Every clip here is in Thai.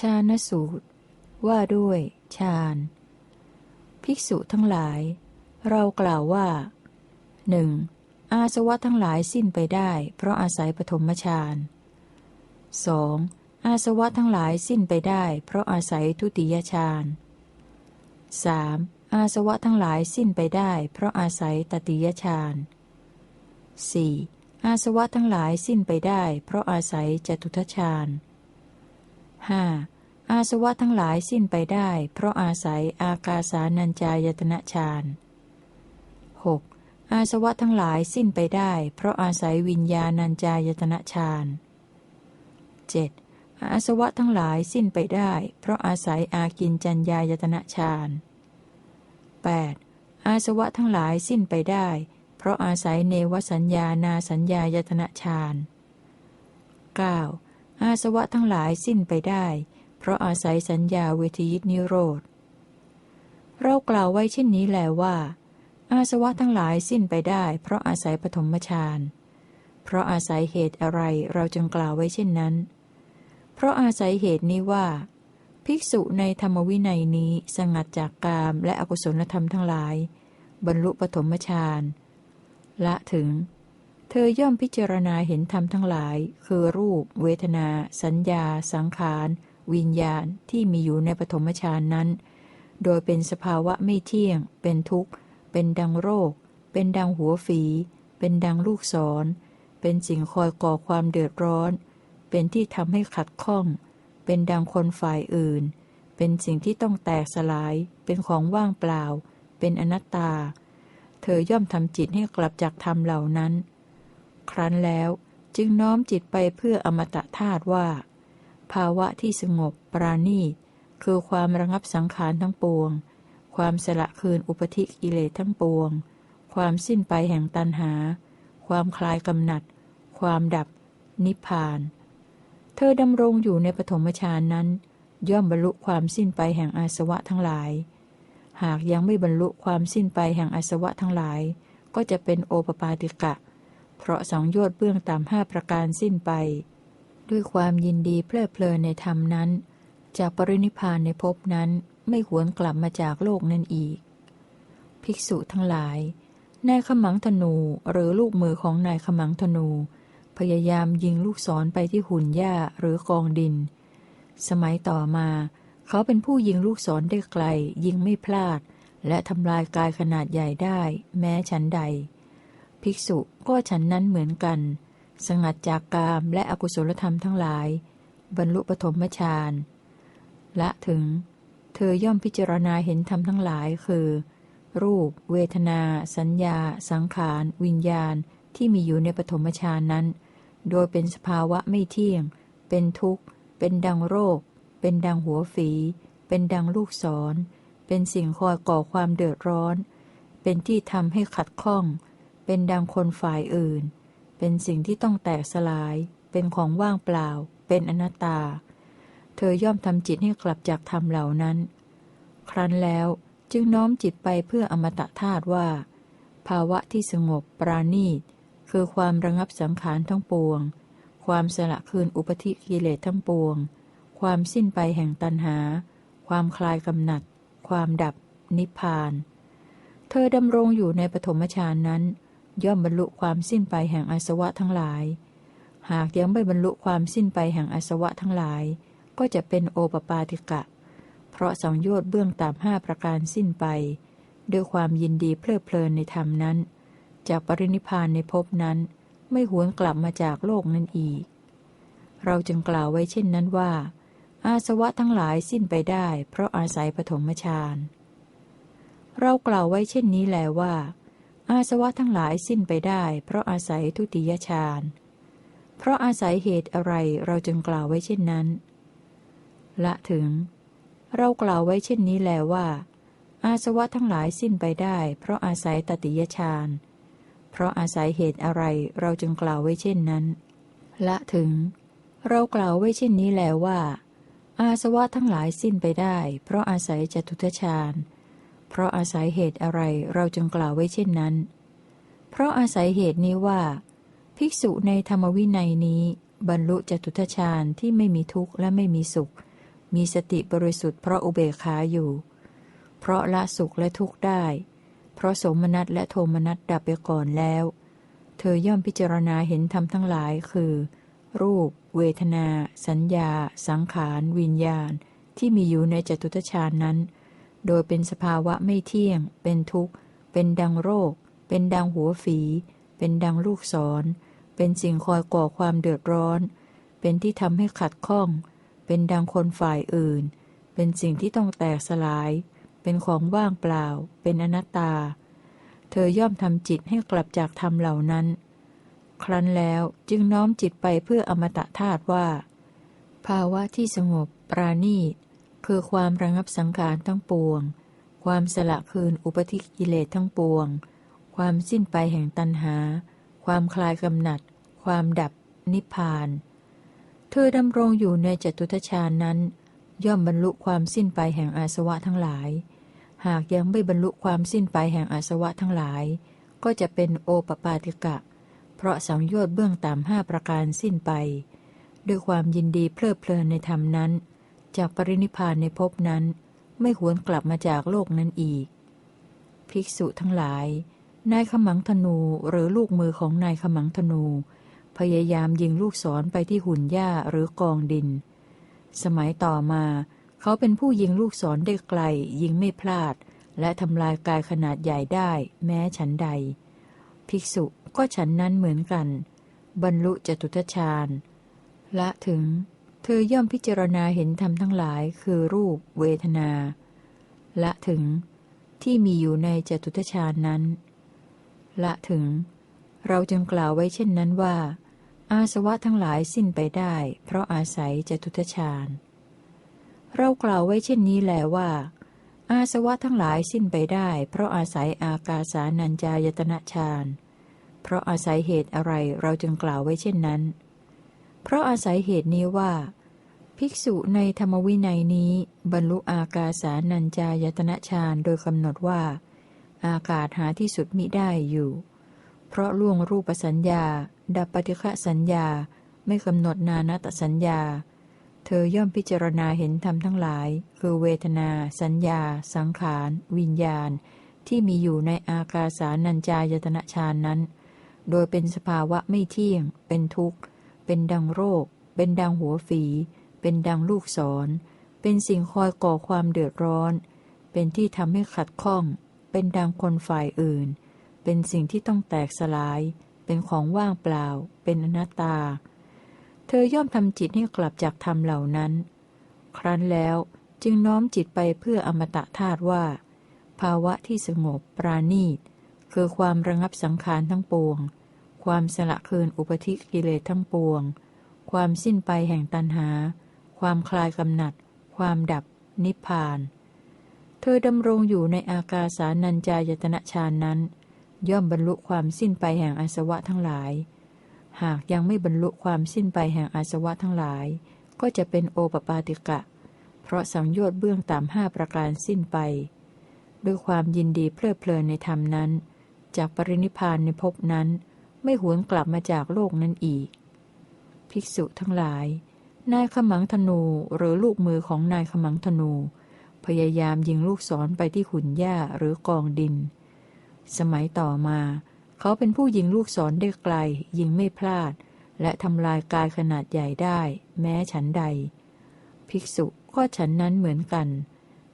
ชาณสูตร ว่าด้วยฌานภิกษุทั้งหลาย เรากล่าวว่าหนึ่งอาสวะทั้งหลายสิ้นไปได้ เพราะอาศัยปฐมฌานสองอาสวะทั้งหลายสิ้นไปได้ เพราะอาศัยทุติยฌานสามอาสวะทั้งหลายสิ้นไปได้ เพราะอาศัยตติยฌานสี่อาสวะทั้งหลายสิ้นไปได้ เพราะอาศัยจตุทชาญห้าอาสวะทั้งหลายสิ้นไปได้ เพราะอาศัยอากาสานัญจายตนะฌานหกอาสวะทั้งหลายสิ้นไปได้ เพราะอาศัยวิญญาณัญจายตนะฌานเจ็ดอาสวะทั้งหลายสิ้นไปได้ เพราะอาศัยอากินจัญญายตนะฌาน 8. อาสวะทั้งหลายสิ้นไปได้ เพราะอาศัยเนวสัญญานาสัญญายตนะฌาน 9. อาสวะทั้งหลายสิ้นไปได้ เพราะอาศัยสัญญาเวทียินิโรธ เรากล่าวไว้เช่นนี้แลว่า อาสวะทั้งหลายสิ้นไปได้ เพราะอาศัยปฐมฌาน เพราะอาศัยเหตุอะไรเราจึงกล่าวไว้เช่นนั้น เพราะอาศัยเหตุนี้ว่า ภิกษุในธรรมวินัยนี้สงัดจากกามและอกุศลธรรมทั้งหลาย บรรลุปฐมฌานละถึง เธอย่อมพิจารณาเห็นธรรมทั้งหลาย คือรูป เวทนา สัญญา สังขาร วิญญาณที่มีอยู่ในปฐมฌานนั้น โดยเป็นสภาวะไม่เที่ยง เป็นทุกข์ เป็นดังโรค เป็นดังหัวฝี เป็นดังลูกศร เป็นสิ่งคอยก่อความเดือดร้อน เป็นที่ทำให้ขัดข้อง เป็นดังคนฝ่ายอื่น เป็นสิ่งที่ต้องแตกสลาย เป็นของว่างเปล่า เป็นอนัตตา เธอย่อมทำจิตให้กลับจากธรรมเหล่านั้น ครั้นแล้วจึงน้อมจิตไปเพื่ออมตะธาตุว่า ภาวะที่สงบปราณีต คือความระงับสังขารทั้งปวง ความสละคืนอุปธิกิเลสทั้งปวง ความสิ้นไปแห่งตันหา ความคลายกำหนัด ความดับ นิพพาน เธอดำรงอยู่ในปฐมฌานนั้น ย่อมบรรลุความสิ้นไปแห่งอาสวะทั้งหลาย หากยังไม่บรรลุความสิ้นไปแห่งอาสวะทั้งหลาย ก็จะเป็นโอปปาติกะ เพราะสังโยชน์เบื้องต่ำห้าประการสิ้นไป ด้วยความยินดีเพลิดเพลินในธรรมนั้น จากปรินิพานในภพนั้นไม่หวนกลับมาจากโลกนั่นอีก ภิกษุทั้งหลายนายขมังธนูหรือลูกมือของนายขมังธนู พยายามยิงลูกศรไปที่หุ่นหญ้าหรือกองดิน สมัยต่อมา เขาเป็นผู้ยิงลูกศรได้ไกล ยิงไม่พลาด และทำลายกายขนาดใหญ่ได้ แม้ฉันใด ภิกษุก็ฉันนั้นเหมือนกัน สงัดจากกามและอกุศลธรรมทั้งหลาย บรรลุปฐมฌานละถึง เธอย่อมพิจารณาเห็นธรรมทั้งหลายคือ รูป เวทนา สัญญา สังขาร วิญญาณที่มีอยู่ในปฐมฌานนั้น โดยเป็นสภาวะไม่เที่ยง เป็นทุกข์ เป็นดังโรค เป็นดังหัวฝี เป็นดังลูกศร เป็นสิ่งคอยก่อความเดือดร้อน เป็นที่ทำให้ขัดข้อง เป็นดังคนฝ่ายอื่น เป็นสิ่งที่ต้องแตกสลาย เป็นของว่างเปล่า เป็นอนัตตา เธอย่อมทำจิตให้กลับจากธรรมเหล่านั้น ครั้นแล้วจึงน้อมจิตไปเพื่ออมตะธาตุว่า ภาวะที่สงบปราณีต คือความระงับสังขารทั้งปวง ความสละคืนอุปธิกิเลสทั้งปวง ความสิ้นไปแห่งตันหา ความคลายกำหนัด ความดับ นิพพาน เธอดำรงอยู่ในปฐมฌานนั้น ย่อมบรรลุความสิ้นไปแห่งอาสวะทั้งหลาย หากยังไม่บรรลุความสิ้นไปแห่งอาสวะทั้งหลาย ก็จะเป็นโอปปาติกะ เพราะสังโยชน์เบื้องตามห้าประการสิ้นไป ด้วยความยินดีเพลิดเพลินในธรรมนั้น จากปรินิพานในภพนั้น ไม่หวนกลับมาจากโลกนั้นอีก เราจึงกล่าวไว้เช่นนั้นว่า อาสวะทั้งหลายสิ้นไปได้ เพราะอาศัยปฐมฌานเรากล่าวไว้เช่นนี้แลว่า อาสวะทั้งหลายสิ้นไปได้ เพราะอาศัยทุติยฌานเพราะอาศัยเหตุอะไรเราจึงกล่าวไว้เช่นนั้น ละถึง เรากล่าวไว้เช่นนี้แล้วว่า อาสวะทั้งหลายสิ้นไปได้ เพราะอาศัยตติยฌานเพราะอาศัยเหตุอะไรเราจึงกล่าวไว้เช่นนั้น ละถึง เรากล่าวไว้เช่นนี้แล้ว่า อาสวะทั้งหลายสิ้นไปได้ เพราะอาศัยจตุทชาญ เพราะอาศัยเหตุอะไรเราจึงกล่าวไว้เช่นนั้น เพราะอาศัยเหตุนี้ว่า ภิกษุในธรรมวินัยนี้ บรรลุจตุทชาญที่ไม่มีทุกข์และไม่มีสุข มีสติบริสุทธิ์เพราะอุเบกขาอยู่ เพราะละสุขและทุกข์ได้ เพราะสมนัตและโทมนัตดับไปก่อนแล้ว เธอย่อมพิจารณาเห็นธรรมทั้งหลายคือ รูป เวทนา สัญญา สังขาร วิญญาณ ที่มีอยู่ในจตุตฌานนั้น โดยเป็นสภาวะไม่เที่ยง เป็นทุกข์ เป็นดังโรค เป็นดังหัวฝี เป็นดังลูกศร เป็นสิ่งคอยก่อความเดือดร้อน เป็นที่ทำให้ขัดข้อง เป็นดังคนฝ่ายอื่น เป็นสิ่งที่ต้องแตกสลาย เป็นของว่างเปล่า เป็นอนัตตา เธอย่อมทำจิตให้กลับจากธรรมเหล่านั้น ครั้นแล้วจึงน้อมจิตไปเพื่ออมตะธาตุว่า ภาวะที่สงบ ปราณีต คือความระงับสังขารทั้งปวง ความสละคืนอุปธิกิเลสทั้งปวง ความสิ้นไปแห่งตัณหา ความคลายกำหนัด ความดับ นิพพาน เธอดำรงอยู่ในจตุทชานั้น ย่อมบรรลุความสิ้นไปแห่งอาสวะทั้งหลาย หากยังไม่บรรลุความสิ้นไปแห่งอาสวะทั้งหลาย ก็จะเป็นโอปปาติกะ เพราะสังโยชน์เบื้องต่ำห้าประการสิ้นไป ด้วยความยินดีเพลิดเพลินในธรรมนั้น จากปรินิพานในภพนั้น ไม่หวนกลับมาจากโลกนั้นอีก ภิกษุทั้งหลาย นายขมังธนูหรือลูกมือของนายขมังธนู พยายามยิงลูกศรไปที่หุ่นหญ้าหรือกองดิน สมัยต่อมาเขาเป็นผู้ยิงลูกศรได้ไกล ยิงไม่พลาด และทำลายกายขนาดใหญ่ได้ แม้ฉันใด ภิกษุก็ฉันนั้นเหมือนกัน บรรลุจตุทชาญละถึง เธอย่อมพิจารณาเห็นธรรมทั้งหลายคือรูปเวทนา ละถึงที่มีอยู่ในจตุทชานั้น ละถึง เราจึงกล่าวไว้เช่นนั้นว่า อาสวะทั้งหลายสิ้นไปได้ เพราะอาศัยจตุทชาญเรากล่าวไว้เช่นนี้แหลว่า อาสวะทั้งหลายสิ้นไปได้ เพราะอาศัยอากาสานัญจายตนะฌานเพราะอาศัยเหตุอะไรเราจึงกล่าวไว้เช่นนั้น เพราะอาศัยเหตุนี้ว่า ภิกษุในธรรมวินัยนี้ บรรลุอากาสานัญจายตนะฌานโดยกำหนดว่า อากาศหาที่สุดมิได้อยู่ เพราะล่วงรูปสัญญา ดับปฏิฆะสัญญา ไม่กำหนดนานาตสัญญา เธอย่อมพิจารณาเห็นธรรมทั้งหลาย คือเวทนา สัญญา สังขาร วิญญาณ ที่มีอยู่ในอากาสานัญจายตนะฌานนั้น โดยเป็นสภาวะไม่เที่ยง เป็นทุกข์ เป็นดังโรค เป็นดังหัวฝี เป็นดังลูกศร เป็นสิ่งคอยก่อความเดือดร้อน เป็นที่ทำให้ขัดข้อง เป็นดังคนฝ่ายอื่น เป็นสิ่งที่ต้องแตกสลาย เป็นของว่างเปล่า เป็นอนัตตา เธอย่อมทำจิตให้กลับจากธรรมเหล่านั้น ครั้นแล้วจึงน้อมจิตไปเพื่ออมตะธาตุว่า ภาวะที่สงบปราณีตคือความระงับสังขารทั้งปวง ความสละคืนอุปธิกิเลสทั้งปวง ความสิ้นไปแห่งตัณหา ความคลายกำหนัด ความดับ นิพพาน เธอดำรงอยู่ในอากาสานัญจายตนะฌานนั้น ย่อมบรรลุความสิ้นไปแห่งอาสวะทั้งหลาย หากยังไม่บรรลุความสิ้นไปแห่งอาสวะทั้งหลาย ก็จะเป็นโอปปาติกะ เพราะสังโยชน์เบื้องต่ำห้าประการสิ้นไป ด้วยความยินดีเพลิดเพลินในธรรมนั้นจากปรินิพานในภพนั้น ไม่หวนกลับมาจากโลกนั้นอีก ภิกษุทั้งหลาย นายขมังธนูหรือลูกมือของนายขมังธนู พยายามยิงลูกศรไปที่หุ่นหญ้าหรือกองดิน สมัยต่อมา เขาเป็นผู้ยิงลูกศรได้ไกล ยิงไม่พลาด และทำลายกายขนาดใหญ่ได้ แม้ฉันใด ภิกษุก็ฉันนั้นเหมือนกัน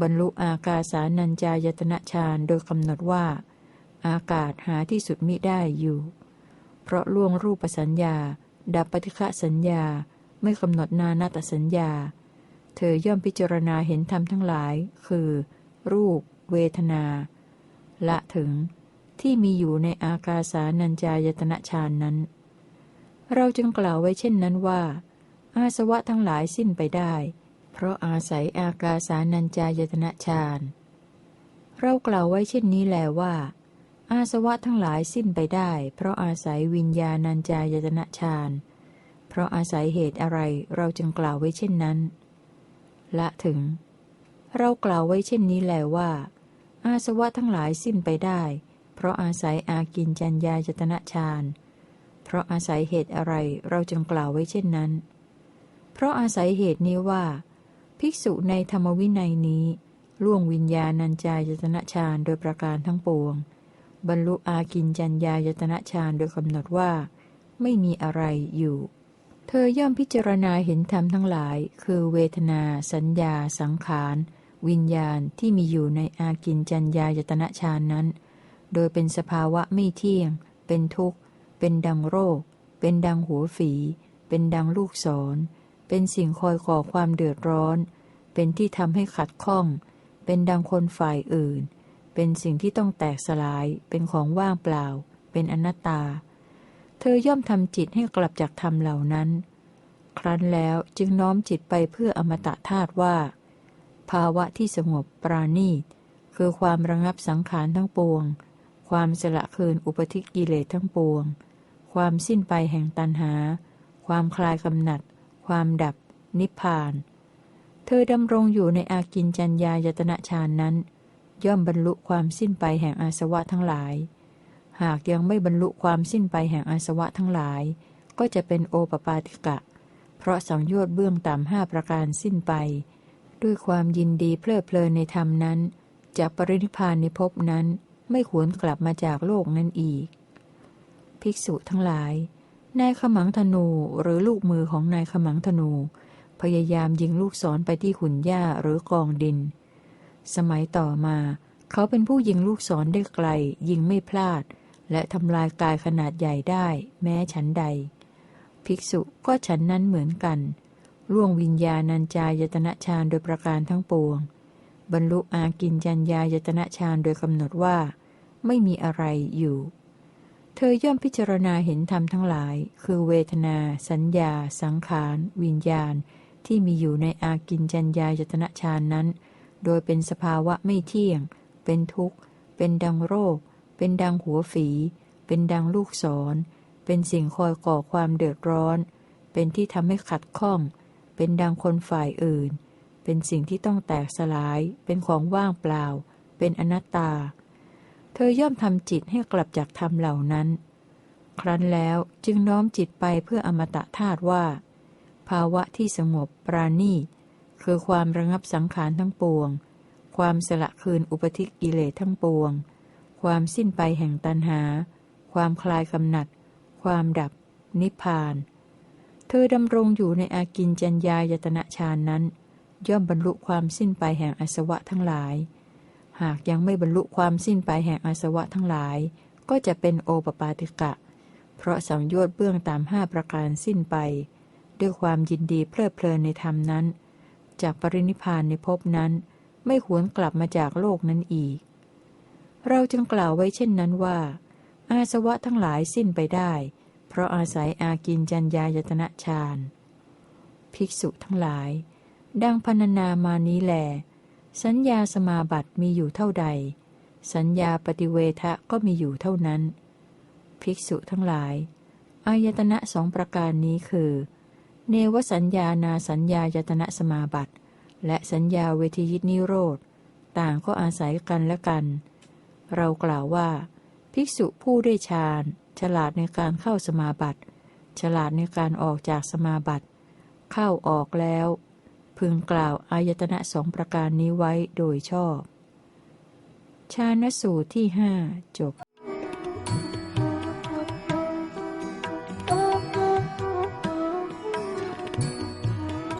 บรรลุอากาสานัญจายตนะฌานโดยกำหนดว่า อากาศหาที่สุดมิได้อยู่ เพราะล่วงรูปสัญญา ดับปฏิฆะสัญญา ไม่กำหนดนานาตสัญญา เธอย่อมพิจารณาเห็นธรรมทั้งหลาย คือ รูป เวทนา ละถึงที่มีอยู่ในอากาสานัญจายตนะฌานนั้น เราจึงกล่าวไว้เช่นนั้นว่า อาสวะทั้งหลายสิ้นไปได้ เพราะอาศัยอากาสานัญจายตนะฌานเรากล่าวไว้เช่นนี้แลว่า อาสวะทั้งหลายสิ้นไปได้ เพราะอาศัยวิญญาณัญจายตนะฌานเพราะอาศัยเหตุอะไรเราจึงกล่าวไว้เช่นนั้น ละถึง เรากล่าวไว้เช่นนี้แลว่า อาสวะทั้งหลายสิ้นไปได้ เพราะอาศัยอากินจัญญายตนะฌานเพราะอาศัยเหตุอะไรเราจึงกล่าวไว้เช่นนั้น เพราะอาศัยเหตุนี้ว่า ภิภิกษุในธรรมวินัยนี้ ล่วงวิญญาณัญจายตนะฌานโดยประการทั้งปวง บรรลุอากินจัญญายตนะฌานโดยกำหนดว่า ไม่มีอะไรอยู่ เธอย่อมพิจารณาเห็นธรรมทั้งหลาย คือเวทนา สัญญา สังขาร วิญญาณที่มีอยู่ในอากินจัญญายตนะฌานนั้น โดยเป็นสภาวะไม่เที่ยง เป็นทุกข์ เป็นดังโรค เป็นดังหัวฝี เป็นดังลูกศร เป็นสิ่งคอยก่อความเดือดร้อน เป็นที่ทำให้ขัดข้อง เป็นดังคนฝ่ายอื่น เป็นสิ่งที่ต้องแตกสลาย เป็นของว่างเปล่า เป็นอนัตตา เธอย่อมทำจิตให้กลับจากธรรมเหล่านั้น ครั้นแล้วจึงน้อมจิตไปเพื่ออมตะธาตุว่า ภาวะที่สงบปราณีต คือความระงับสังขารทั้งปวง ความสละคืนอุปธิกิเลสทั้งปวง ความสิ้นไปแห่งตันหา ความคลายกำหนัด ความดับ นิพพาน เธอดำรงอยู่ในอากินจัญญายตนะฌานนั้น ย่อมบรรลุความสิ้นไปแห่งอาสวะทั้งหลาย หากยังไม่บรรลุความสิ้นไปแห่งอาสวะทั้งหลาย ก็จะเป็นโอปปาติกะ เพราะสังโยชน์เบื้องต่ำห้าประการสิ้นไป ด้วยความยินดีเพลิดเพลินในธรรมนั้นจากปรินิพานในภพนั้นไม่ขวนกลับมาจากโลกนั้นอีก ภิกษุทั้งหลาย นายขมังธนูหรือลูกมือของนายขมังธนู พยายามยิงลูกศรไปที่ขุนหญ้าหรือกองดิน สมัยต่อมา เขาเป็นผู้ยิงลูกศรได้ไกล ยิงไม่พลาด และทำลายกายขนาดใหญ่ได้ แม้ฉันใด ภิกษุก็ฉันนั้นเหมือนกันล่วงวิญญาณัญจายตนะฌานโดยประการทั้งปวง บรรลุอากินจัญญายตนะฌานโดยกำหนดว่า ไม่มีอะไรอยู่ เธอย่อมพิจารณาเห็นธรรมทั้งหลาย คือเวทนา สัญญา สังขาร วิญญาณ ที่มีอยู่ในอากินจัญญายตนะฌานนั้น โดยเป็นสภาวะไม่เที่ยง เป็นทุกข์ เป็นดังโรค เป็นดังหัวฝี เป็นดังลูกศร เป็นสิ่งคอยก่อความเดือดร้อน เป็นที่ทำให้ขัดข้อง เป็นดังคนฝ่ายอื่น เป็นสิ่งที่ต้องแตกสลาย เป็นของว่างเปล่า เป็นอนัตตา เธอย่อมทำจิตให้กลับจากธรรมเหล่านั้น ครั้นแล้วจึงน้อมจิตไปเพื่ออมตะธาตุว่า ภาวะที่สงบปราณีต คือความระงับสังขารทั้งปวง ความสละคืนอุปธิกิเลสทั้งปวง ความสิ้นไปแห่งตันหา ความคลายกำหนัด ความดับ นิพพาน เธอดำรงอยู่ในอากินจัญญายตนะฌานนั้น ย่อมบรรลุความสิ้นไปแห่งอสวะทั้งหลาย หากยังไม่บรรลุความสิ้นไปแห่งอสวะทั้งหลาย ก็จะเป็นโอปปาติกะ เพราะสังโยชน์เบื้องตามห้าประการสิ้นไป ด้วยความยินดีเพลิดเพลินในธรรมนั้น จากปรินิพานในภพนั้น ไม่หวนกลับมาจากโลกนั้นอีก เราจึงกล่าวไว้เช่นนั้นว่า อาสวะทั้งหลายสิ้นไปได้ เพราะอาศัยอากินจัญญายตนะฌานภิกษุทั้งหลาย ดังพรรณนามานี้แหลสัญญาสมาบัติมีอยู่เท่าใด สัญญาปฏิเวทะก็มีอยู่เท่านั้น ภิกษุทั้งหลาย อายตนะสองประการนี้คือ เนวสัญญานาสัญญายตนะสมาบัติ และสัญญาเวทียิตนิโรธ ต่างก็อาศัยกันและกัน เรากล่าวว่า ภิกษุผู้ได้ฌาน ฉลาดในการเข้าสมาบัติ ฉลาดในการออกจากสมาบัติ เข้าออกแล้ว พึงกล่าวอายตนะสองประการนี้ไว้โดยชอบ ชาณสูตรที่ห้าจบ